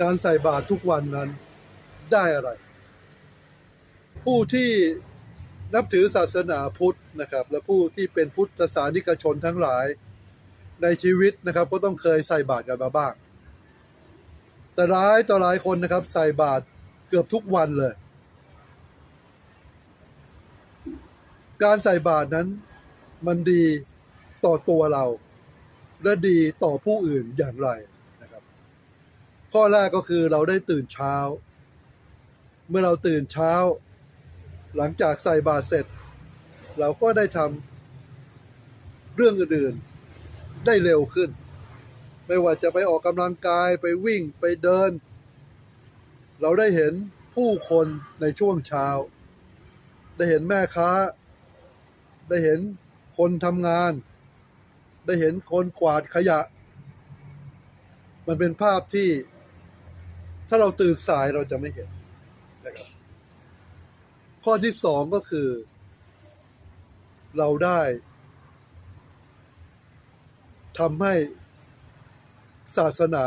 การใส่บาตรทุกวันนั้นได้อะไร ผู้ที่นับถือศาสนาพุทธนะครับ และผู้ที่เป็นพุทธศาสนิกชนทั้งหลายในชีวิตนะครับ ก็ต้องเคยใส่บาตรกันมาบ้าง แต่ร้ายต่อหลายคนนะครับ ใส่บาตรเกือบทุกวันเลย การใส่บาตรนั้นมันดีต่อตัวเรา และดีต่อผู้อื่นอย่างไร ข้อแรกก็คือเราได้ตื่นเช้า เมื่อเราตื่นเช้า หลังจากใส่บาตรเสร็จ เราก็ได้ทำเรื่องอื่นๆได้เร็วขึ้น ไม่ว่าจะไปออกกำลังกายไปวิ่งไปเดิน เราได้เห็นผู้คนในช่วงเช้า ได้เห็นแม่ค้า ได้เห็นคนทำงาน ได้เห็นคนกวาดขยะ มันเป็นภาพที่ ถ้าเราตื่นสายเราจะไม่เห็นนะครับข้อที่สองก็คือ เราได้ทำให้ศาสนา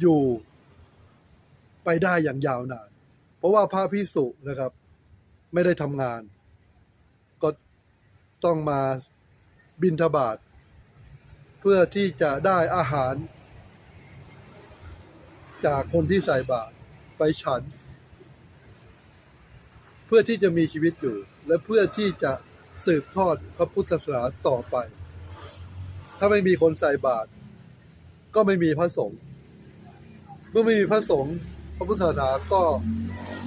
อยู่ไปได้อย่างยาวนาน เพราะว่าพระพิสุนะครับ ไม่ได้ทำงาน ก็ต้องมาบินทบาทเพื่อที่จะได้อาหาร จากคนที่ใส่บาตรไปฉัน เพื่อที่จะมีชีวิตอยู่ และเพื่อที่จะสืบทอดพระพุทธศาสนาต่อไป ถ้าไม่มีคนใส่บาตรก็ไม่มีพระสงฆ์เมื่อไม่มีพระสงฆ์พระพุทธศาสนาก็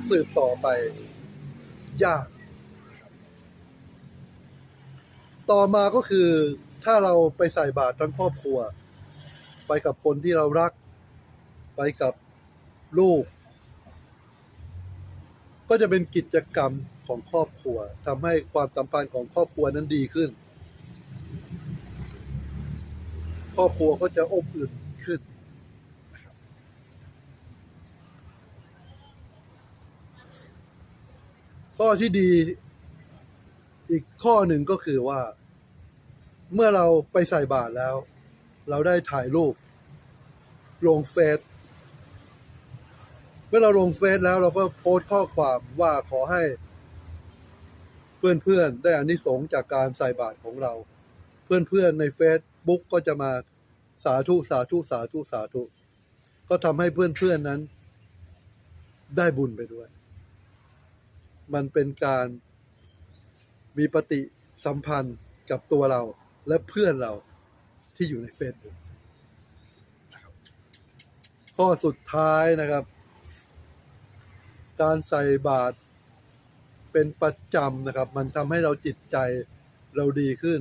สืบต่อไป ยาก ต่อมาก็คือถ้าเราไปใส่บาตรทั้งครอบครัว ไปกับคนที่เรารัก ไปกับลูก ก็จะเป็นกิจกรรมของครอบครัวทำให้ความสัมพันธ์ของครอบครัวนั้นดีขึ้น ครอบครัวก็จะอบอุ่นขึ้นข้อที่ดีอีกข้อหนึ่งก็คือว่า เมื่อเราไปใส่บาตรแล้ว เราได้ถ่ายรูป ลงเฟซ มื่อเราลงเฟซแล้วเราก็โพสต์ข้อความว่าขอให้ เพื่อนๆ ได้อานิสงส์จากการใส่บาตรของเรา เพื่อนๆ ในเฟซบุ๊กก็จะมาสาธุสาธุสาธุสาธุ ก็ทำให้เพื่อนๆนั้น ได้บุญไปด้วย มันเป็นการมีปฏิสัมพันธ์กับตัวเราและเพื่อนเราที่อยู่ในเฟซบุ๊กข้อสุดท้ายนะครับ การใส่บาตรเป็นประจำนะครับ มันทำให้เราจิตใจเราดีขึ้น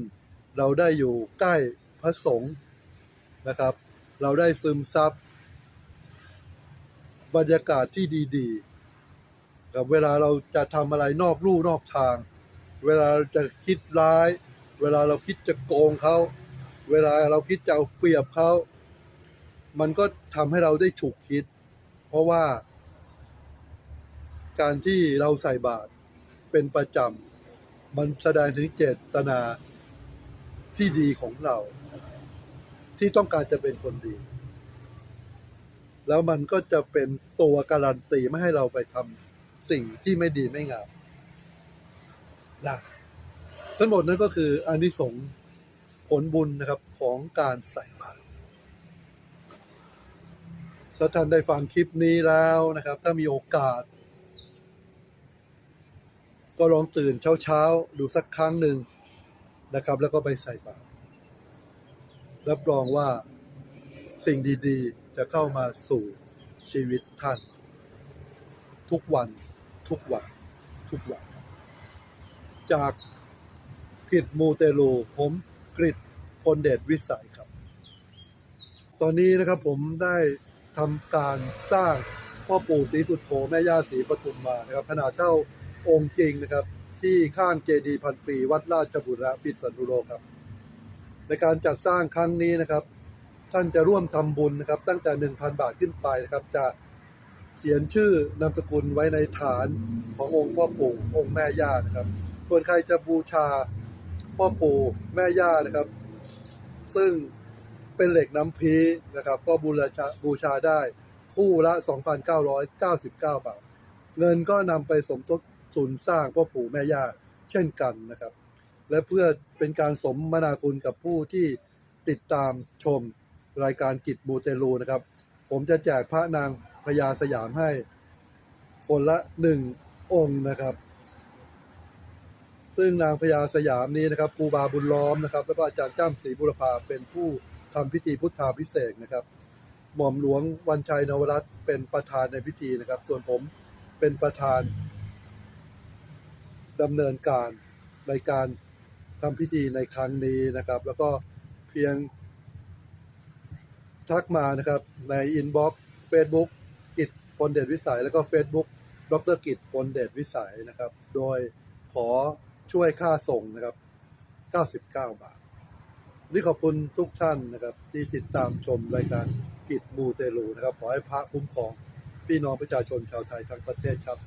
เราได้อยู่ใกล้พระสงฆ์นะครับ เราได้ซึมซับบรรยากาศที่ดีๆกับเวลาเราจะทำอะไรนอกลู่นอกทาง เวลาเราจะคิดร้าย เวลาเราคิดจะโกงเขาเวลาเราคิดจะเอาเปรียบเขา มันก็ทำให้เราได้ฉุกคิด เพราะว่า การที่เราใส่บาตรเป็นประจำมันแสดงถึงเจตนาที่ดีของเรา ที่ต้องการจะเป็นคนดี แล้วมันก็จะเป็นตัวการันตีไม่ให้เราไปทำสิ่งที่ไม่ดีไม่งามนะทั้งหมดนั้นก็คืออานิสงส์ผลบุญนะครับของการใส่บาตรถ้าท่านได้ฟังคลิปนี้แล้วนะครับ ถ้ามีโอกาส ก็ลองตื่นเช้าๆ ดูสักครั้งหนึ่งนะครับ แล้วก็ไปใส่บาตรรับรองว่าสิ่งดีๆ จะเข้ามาสู่ชีวิตท่าน ทุกวันทุกวันทุกวัน จากกริดมูเตลูผมกริดพลเดชวิสัยครับ ตอนนี้นะครับผมได้ทำการสร้างพ่อปู่ศรีสุดโธแม่ย่าศรีปทุมมานะครับขนาดเท่า องค์จริงนะครับ ที่ข้างเจดีย์พันปี วัดราชบุรพิษณุโลกครับ ในการจัดสร้างครั้งนี้นะครับ ท่านจะร่วมทำบุญนะครับ ตั้งแต่ 1,000 บาทขึ้นไปนะครับ จะเขียนชื่อนามสกุลไว้ในฐานขององค์พ่อปู่องค์แม่ย่านะครับ ส่วนใครจะบูชาพ่อปู่แม่ย่านะครับ ซึ่งเป็นเหล็กน้ำพีนะครับ ก็บูชาบูชาได้คู่ละ 2,999 บาท เงินก็นำไปสมทบ ทุนสร้างพ่อปู่แม่ย่าเช่นกันนะครับ และเพื่อเป็นการสมมนาคุณกับผู้ที่ติดตามชมรายการกิจมูเตลูนะครับ ผมจะแจกพระนางพญาสยามให้ คนละหนึ่งองค์นะครับ ซึ่งนางพญาสยามนี้นะครับครูบาบุญล้อมนะครับ แล้วก็อาจารย์จ้ำศรีบุรพาเป็นผู้ทำพิธีพุทธาพิเศษนะครับ หม่อมหลวงวันชัยนวรัตน์เป็นประธานในพิธีนะครับ ส่วนผมเป็นประธาน ดำเนินการในการทำพิธีในครั้งนี้นะครับ แล้วก็เพียงทักมานะครับในอินบ็อกซ์เฟซบุ๊กกิจพลเดชวิสัย แล้วก็ Facebook ดรกิจพลเดชวิสัยนะครับ โดยขอช่วยค่าส่งนะครับ 99 บาท นี่ขอบคุณทุกท่านนะครับ ที่ติดตามชมรายการกิจมูเตลูนะครับ ขอให้พระคุ้มครองพี่น้องประชาชนชาวไทยทั้งประเทศครับ